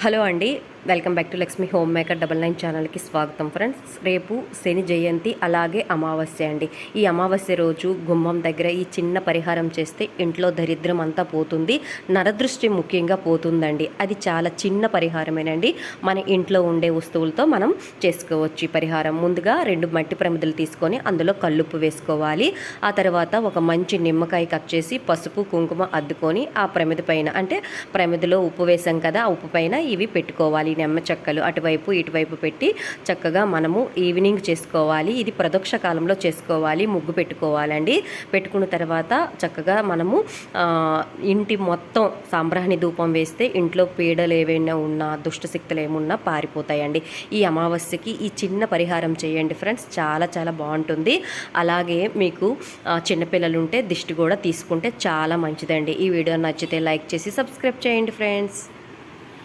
Hello అండి. Welcome back to Lakshmi home maker double nine ఛానల్కి స్వాగతం ఫ్రెండ్స్. రేపు శని జయంతి అలాగే అమావాస్య అండి. ఈ అమావాస్య రోజు గుమ్మం దగ్గర ఈ చిన్న పరిహారం చేస్తే ఇంట్లో దరిద్రం అంతా పోతుంది నరదృష్టి ముఖ్యంగా పోతుందండి. అది చాలా చిన్న పరిహారమేనండి. మన ఇంట్లో ఉండే వస్తువులతో మనం చేసుకోవచ్చు ఈ పరిహారం. ముందుగా రెండు మట్టి ప్రమిదలు తీసుకొని అందులో కల్లుప్పు వేసుకోవాలి. ఆ తర్వాత ఒక మంచి నిమ్మకాయ కట్ చేసి పసుపు కుంకుమ అద్దుకొని ఆ ప్రమిద పైన అంటే ప్రమిదలో ఉప్పు వేసాం కదా ఆ ఉప్పు పైన ఇవి పెట్టుకోవాలి. నిమ్మ చెక్కలు అటువైపు ఇటువైపు పెట్టి చక్కగా మనము ఈవినింగ్ చేసుకోవాలి. ఇది ప్రదక్ష కాలంలో చేసుకోవాలి. ముగ్గు పెట్టుకోవాలండి. పెట్టుకున్న తర్వాత చక్కగా మనము ఇంటి మొత్తం సాంబ్రాణి ధూపం వేస్తే ఇంట్లో పీడలు ఏవైనా ఉన్నా దుష్టశక్తులు ఏమున్నా పారిపోతాయండి. ఈ అమావాస్యకి ఈ చిన్న పరిహారం చేయండి ఫ్రెండ్స్. చాలా చాలా బాగుంటుంది. అలాగే మీకు చిన్నపిల్లలు ఉంటే దిష్టి కూడా తీసుకుంటే చాలా మంచిదండి. ఈ వీడియో నచ్చితే లైక్ చేసి సబ్స్క్రైబ్ చేయండి ఫ్రెండ్స్.